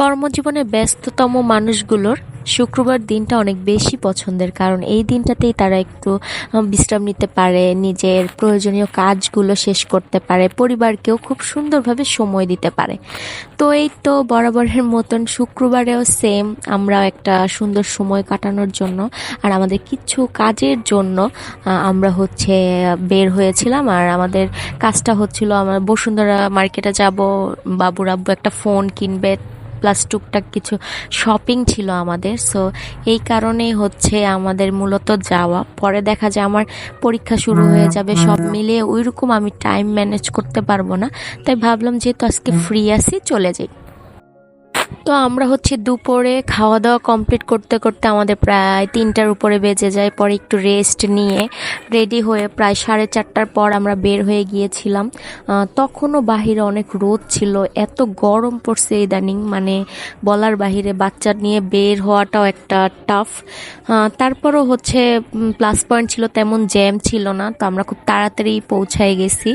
কর্মজীবনে ব্যস্ততম মানুষগুলোর শুক্রবার দিনটা অনেক বেশি পছন্দের, কারণ এই দিনটাতেই তারা একটু বিশ্রাম নিতে পারে, নিজের প্রয়োজনীয় কাজগুলো শেষ করতে পারে, পরিবারকেও খুব সুন্দরভাবে সময় দিতে পারে। তো এই তো বরাবরের মতন শুক্রবারেও সেম আমরা একটা সুন্দর সময় কাটানোর জন্য, আর আমাদের কিছু কাজের জন্য আমরা হচ্ছে বের হয়েছিলাম, আর আমাদের কাজটা হচ্ছিল, আমার বসুন্ধরা মার্কেটে যাব, বাবুর আব্বু একটা ফোন কিনবে প্লাস টুকটাক কিছু শপিং ছিল আমাদের। সো এই কারণেই হচ্ছে আমাদের মূলত যাওয়া। পরে দেখা যায় আমার পরীক্ষা শুরু হয়ে যাবে সব মিলিয়ে ওইরকম আমি টাইম ম্যানেজ করতে পারব না। তাই ভাবলাম যেহেতু আজকে ফ্রি আছি চলে যাই। তো আমরা হচ্ছে দুপুরে খাওয়া দাওয়া কমপ্লিট করতে করতে আমাদের প্রায় তিনটার উপরে বেজে যায়। পরে একটু রেস্ট নিয়ে রেডি হয়ে প্রায় সাড়ে চারটার পর আমরা বের হয়ে গিয়েছিলাম। তখনও বাহিরে অনেক রোদ ছিল। এত গরম পড়ছে ইদানিং। মানে বলার বাহিরে বাচ্চা নিয়ে বের হওয়াটাও একটা টাফ তারপরও হচ্ছে প্লাস পয়েন্ট ছিল, তেমন জ্যাম ছিল না। তো আমরা খুব তাড়াতাড়ি পৌঁছায় গেছি।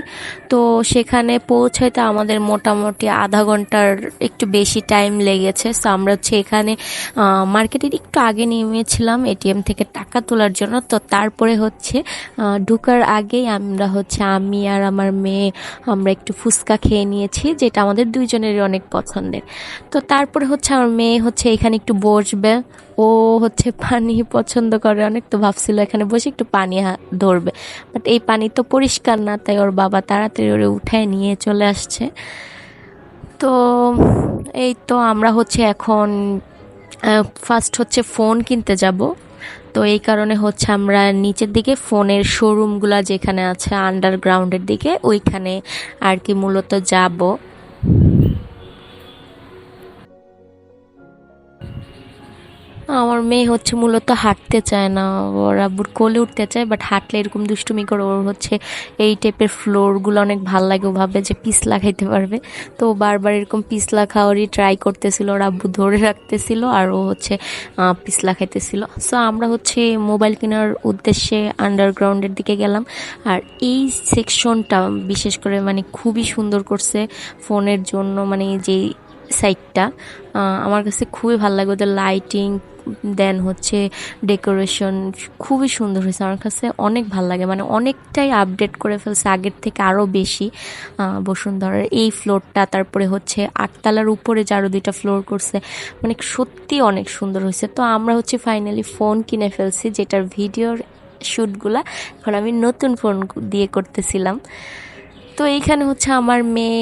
তো সেখানে পৌঁছাইতে আমাদের মোটামুটি আধা ঘণ্টার একটু বেশি টাইম লেগেছে সো আমরা হচ্ছে এখানে মার্কেটের একটু আগে নেমেছিলাম এটিএম থেকে টাকা তোলার জন্য। তো তারপরে হচ্ছে ঢোকার আগেই আমরা হচ্ছে, আমি আর আমার মেয়ে আমরা একটু ফুচকা খেয়ে নিয়েছি, যেটা আমাদের দুইজনেরই অনেক পছন্দের। তো তারপরে হচ্ছে আমার মেয়ে হচ্ছে এখানে একটু বসবে। ও হচ্ছে পানি পছন্দ করে অনেক, তো ভাবছিল এখানে বসে একটু পানি ধরবে। বাট এই পানি তো পরিষ্কার না, তাই ওর বাবা তাড়াতাড়ি ওরে উঠায় নিয়ে চলে আসছে। তো এই তো আমরা হচ্ছে এখন ফার্স্ট হচ্ছে ফোন কিনতে যাব। তো এই কারণে হচ্ছে আমরা নিচের দিকে ফোনের শোরুমগুলা যেখানে আছে আন্ডারগ্রাউন্ডের দিকে, ওইখানে আর কি মূলত যাব। আমার মেয়ে হচ্ছে মূলত হাঁটতে চায় না, ওর আব্বুর কোলে উঠতে চায় বাট হাঁটলে এরকম দুষ্টুমি করে ওর হচ্ছে এই টাইপের ফ্লোরগুলো অনেক ভালো লাগে, ও ভাবে যে পিছলা খাইতে পারবে। তো বারবার এরকম পিছলা খাওয়ারই ট্রাই করতেছিল, ওর আব্বু ধরে রাখতেছিল আর ও হচ্ছে পিছলা খাইতেছিল। সো আমরা হচ্ছে মোবাইল কেনার উদ্দেশ্যে আন্ডারগ্রাউন্ডের দিকে গেলাম আর এই সেকশনটা বিশেষ করে মানে খুবই সুন্দর করছে ফোনের জন্য মানে যেই সাইডটা আমার কাছে খুবই ভালো লাগে, ওদের লাইটিং দেন হচ্ছে ডেকোরেশন খুবই সুন্দর হয়েছে। আমার কাছে অনেক ভালো লাগে। মানে অনেকটাই আপডেট করে ফেলছে আগের থেকে আরও বেশি বসুন্ধরার। এই ফ্লোরটা, তারপরে হচ্ছে আটতলার উপরে যে আরও দুইটা ফ্লোর করছে মানে সত্যি অনেক সুন্দর হয়েছে। তো আমরা হচ্ছে ফাইনালি ফোন কিনে ফেলছি, যেটার ভিডিওর শ্যুটগুলা এখন আমি নতুন ফোন দিয়ে করতেছিলাম। তো এইখানে হচ্ছে আমার মেয়ে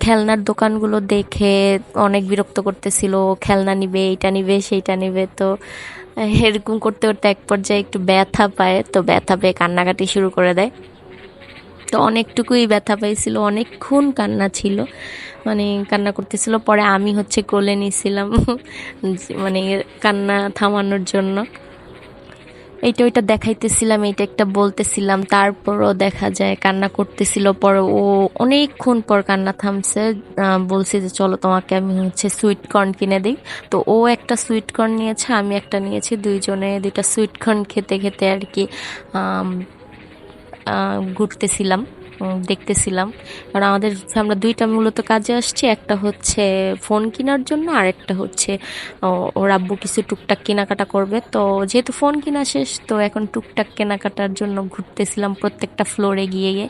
খেলনার দোকানগুলো দেখে অনেক বিরক্ত করতেছিল। খেলনা নিবে, এইটা নিবে, সেইটা নিবে। তো এরকম করতে করতে এক পর্যায়ে একটু ব্যথা পায়। তো ব্যথা পেয়ে কান্নাকাটি শুরু করে দেয়। তো অনেকটুকুই ব্যথা পাইছিল, অনেকক্ষণ কান্না ছিল। মানে কান্না করতেছিল, পরে আমি হচ্ছে কোলে নিয়েছিলাম মানে কান্না থামানোর জন্য। এইটা ওইটা দেখাইতেছিলাম এইটা একটা বলতেছিলাম, তারপরও দেখা যায় কান্না করতেছিল, পর ও অনেকক্ষণ পর কান্না থামছে বলছে যে, চলো তোমাকে আমি হচ্ছে সুইট কর্ন কিনে দিই। তো ও একটা সুইট কর্ন নিয়েছে, আমি একটা নিয়েছি, দুইজনে দুইটা সুইট কর্ন খেতে খেতে আর কি ঘুরতেছিলাম। দেখতেছিলাম। কারণ আমাদের, আমরা দুইটা মূলত কাজে আসছি। একটা হচ্ছে ফোন কেনার জন্য, আর একটা হচ্ছে ওর আব্বু কিছু টুকটাক কেনাকাটা করবে। তো যেহেতু ফোন কেনা শেষ, তো এখন টুকটাক কেনাকাটার জন্য ঘুরতেছিলাম প্রত্যেকটা ফ্লোরে গিয়ে গিয়ে।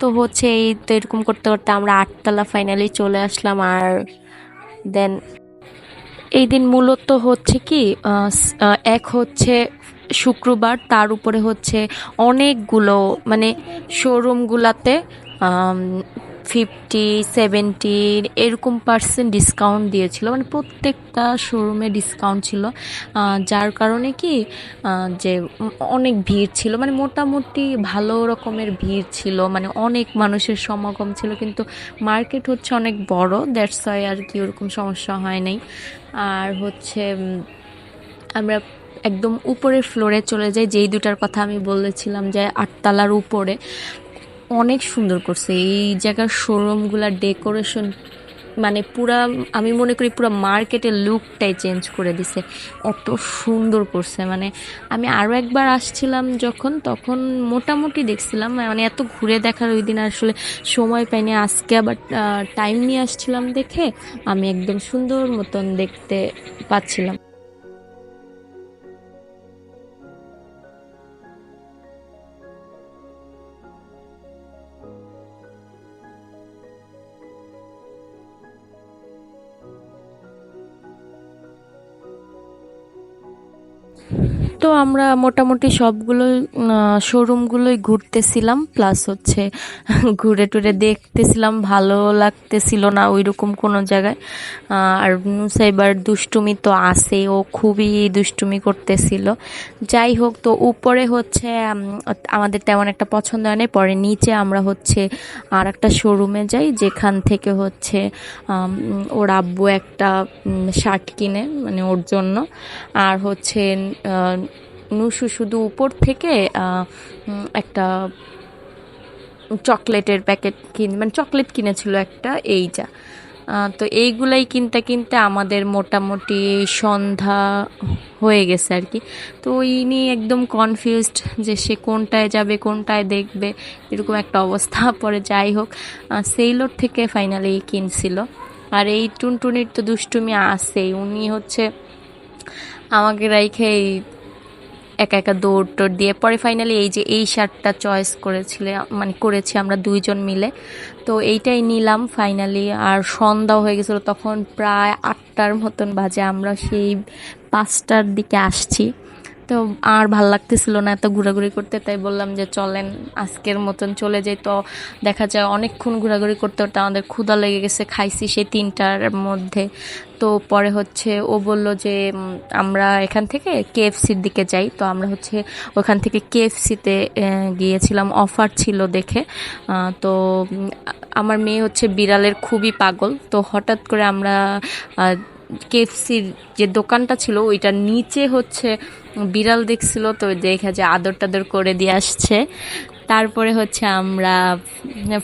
তো হচ্ছে এই তো এরকম করতে করতে আমরা আটতলা ফাইনালি চলে আসলাম। আর দেন এই দিন মূলত হচ্ছে কি এক হচ্ছে শুক্রবার তার উপরে হচ্ছে অনেকগুলো মানে শোরুমগুলাতে ফিফটি সেভেন্টি এরকম পার্সেন্ট ডিসকাউন্ট দিয়েছিল। মানে প্রত্যেকটা শোরুমে ডিসকাউন্ট ছিল। যার কারণে কি যে অনেক ভিড় ছিল। মানে মোটামুটি ভালো রকমের ভিড় ছিল। মানে অনেক মানুষের সমাগম ছিল। কিন্তু মার্কেট হচ্ছে অনেক বড়। দ্যাটস ওয়াই আর কি ওরকম সমস্যা হয় নাই। আর হচ্ছে আমরা একদম উপরের ফ্লোরে চলে যাই যেই দুটার কথা আমি বলেছিলাম যে আটতলার উপরে, অনেক সুন্দর করছে। এই জায়গার শোরুমগুলার ডেকোরেশন মানে পুরা, আমি মনে করি পুরো মার্কেটের লুকটাই চেঞ্জ করে দিছে। এত সুন্দর করছে। মানে আমি আরও একবার আসছিলাম যখন, তখন মোটামুটি দেখছিলাম। মানে এত ঘুরে দেখার ওই দিন আসলে সময় পাইনি। আজকে আবার টাইম নিয়ে আসছিলাম দেখে আমি একদম সুন্দর মতন দেখতে পাচ্ছিলাম। তো আমরা মোটামুটি সবগুলোই শোরুমগুলোই ঘুরতেছিলাম প্লাস হচ্ছে ঘুরে টুরে দেখতেছিলাম, ভালো লাগতেছিল না ওই রকম কোনো জায়গায়। আর নুসাইবার দুষ্টুমি তো আসে ও খুবই দুষ্টুমি করতেছিল। যাই হোক, তো উপরে হচ্ছে আমাদের তেমন একটা পছন্দ হয় না পরে নিচে আমরা হচ্ছে আর একটা শোরুমে যাই, যেখান থেকে হচ্ছে ওর আব্বু একটা শার্ট কিনে মানে ওর জন্য। আর হচ্ছে নুসু শুধু উপর থেকে একটা চকলেটের প্যাকেট কিন মানে চকলেট কিনেছিল একটা, এই যা। তো এইগুলাই কিনতে কিনতে আমাদের মোটামুটি সন্ধ্যা হয়ে গেছে আর কি। তো ওই নিয়ে একদম কনফিউজড যে সে কোনটায় যাবে, কোনটায় দেখবে, এরকম একটা অবস্থা। পরে যাই হোক সেইলোর থেকে ফাইনালি কিনছিল। আর এই টুনটুনির তো দুষ্টুমি আসেই উনি হচ্ছে আমাকে রাইখে এই একা একা দৌড় টোড় দিয়ে। পরে ফাইনালি এই যে এই শার্টটা চয়েস করেছিলে মানে করেছি আমরা দুইজন মিলে। তো এইটাই নিলাম ফাইনালি আর সন্ধ্যা হয়ে গেছিল তখন প্রায় আটটার মতন বাজে। আমরা সেই পাঁচটার দিকে আসছি। তো আর ভালো লাগতেছিল না এত ঘোরাঘুরি করতে, তাই বললাম যে চলেন, আজকের মতন চলে যাই। তো দেখা যায় অনেকক্ষণ ঘোরাঘুরি করতে করতে আমাদের ক্ষুধা লেগে গেছে, খাইছি সেই তিনটার মধ্যে। তো পরে হচ্ছে ও বলল যে আমরা এখান থেকে কেএফসির দিকে যাই। তো আমরা হচ্ছে ওখান থেকে কেএফসিতে গিয়েছিলাম। অফার ছিল দেখে। তো আমার মেয়ে হচ্ছে বিড়ালের খুবই পাগল। তো হঠাৎ করে আমরা কেএফসির যে দোকানটা ছিল, ওইটার নিচে হচ্ছে বিড়াল দেখছিল, তো দেখা যে আদর টাদর করে দিয়ে আসছে। তারপরে হচ্ছে আমরা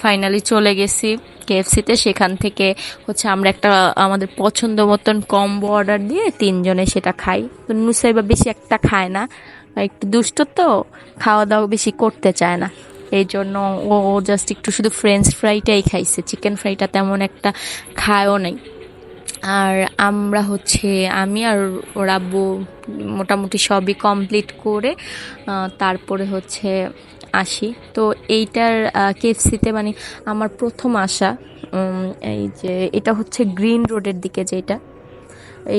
ফাইনালি চলে গেছি কেএফসিতে। সেখান থেকে হচ্ছে আমরা একটা আমাদের পছন্দ মতন কম্বো অর্ডার দিয়ে তিনজনে সেটা খাই। তো নুসাইবা বেশি একটা খায় না। একটু দুষ্ট তো খাওয়া দাওয়া বেশি করতে চায় না। এই জন্য ও জাস্ট একটু শুধু ফ্রেঞ্চ ফ্রাইটাই খাইছে। চিকেন ফ্রাইটা তেমন একটা খায়ও নেই। আর আমরা হচ্ছে, আমি আর ওর আব্বু মোটামুটি সবই কমপ্লিট করে তারপরে হচ্ছে আসি। তো এইটার কেএফসিতে মানে আমার প্রথম আসা এই যে এটা হচ্ছে গ্রিন রোডের দিকে যেটা,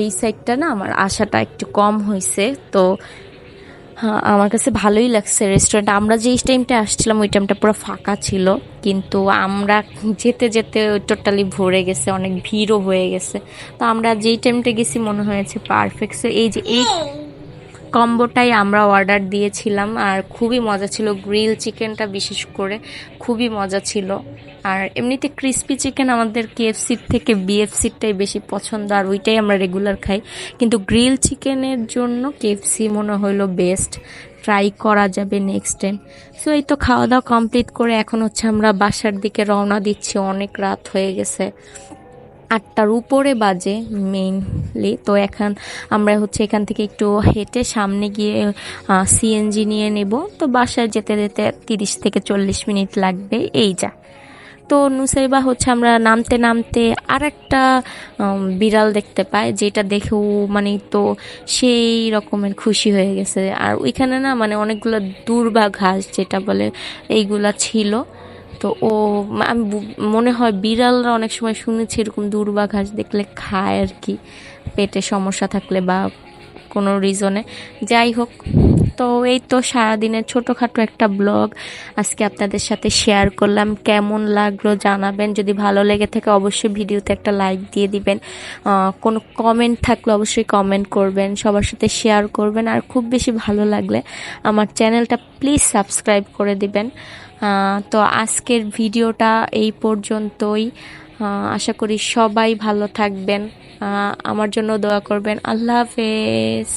এই সাইডটা না আমার আশাটা একটু কম হয়েছে তো আমার কাছে ভালোই লাগছে রেস্টুরেন্ট আমরা যেই টাইমটা আসছিলাম, ওই টাইমটা পুরো ফাঁকা ছিল। কিন্তু আমরা যেতে যেতে টোটালি ভরে গেছে, অনেক ভিড়ও হয়ে গেছে। তো আমরা যেই টাইমটা গেছি, মনে হয়েছে পারফেক্ট এই যে এই কম্বোটাই আমরা অর্ডার দিয়েছিলাম আর খুবই মজা ছিল। গ্রিল চিকেনটা বিশেষ করে খুবই মজা ছিল। আর এমনিতে ক্রিস্পি চিকেন আমাদের কেএফসির থেকে বিএফসিরটাই বেশি পছন্দ, আর ওইটাই আমরা রেগুলার খাই। কিন্তু গ্রিল চিকেনের জন্য কেএফসি মনে হইল বেস্ট। ট্রাই করা যাবে নেক্সট টাইম। সো, এই তো খাওয়া দাওয়া কমপ্লিট করে এখন হচ্ছে আমরা বাসার দিকে রওনা দিচ্ছি। অনেক রাত হয়ে গেছে। আটটার উপরে বাজে মেইনলি তো এখন আমরা হচ্ছে এখান থেকে একটু হেঁটে সামনে গিয়ে সিএনজি নিয়ে নেব। তো বাসায় যেতে যেতে তিরিশ থেকে চল্লিশ মিনিট লাগবে। এই যা। তো নুসাইবা হচ্ছে আমরা নামতে নামতে আর একটা বিড়াল দেখতে পাই, যেটা দেখেও মানে তো সেই রকমের খুশি হয়ে গেছে। আর ওইখানে না মানে অনেকগুলো দুর্বা ঘাস, যেটা বলে, এইগুলা ছিল। তো ও, আমি মনে হয় বিড়ালরা অনেক সময় শুনেছি এরকম দুর্বা ঘাস দেখলে খায় আর কি, পেটে সমস্যা থাকলে বা কোনো রিজনে যাই হোক, তো এই তো সারাদিনের ছোটোখাটো একটা ব্লগ আজকে আপনাদের সাথে শেয়ার করলাম। কেমন লাগল জানাবেন, যদি ভালো লেগে থাকে অবশ্যই ভিডিওতে একটা লাইক দিয়ে দিবেন। কোনো কমেন্ট থাকলে অবশ্যই কমেন্ট করবেন, সবার সাথে শেয়ার করবেন। আর খুব বেশি ভালো লাগলে আমার চ্যানেলটা প্লিজ সাবস্ক্রাইব করে দিবেন। তো আজকের ভিডিওটা এই পর্যন্তই। আশা করি সবাই ভালো থাকবেন। আমার জন্য দোয়া করবেন। আল্লাহ হাফেজ।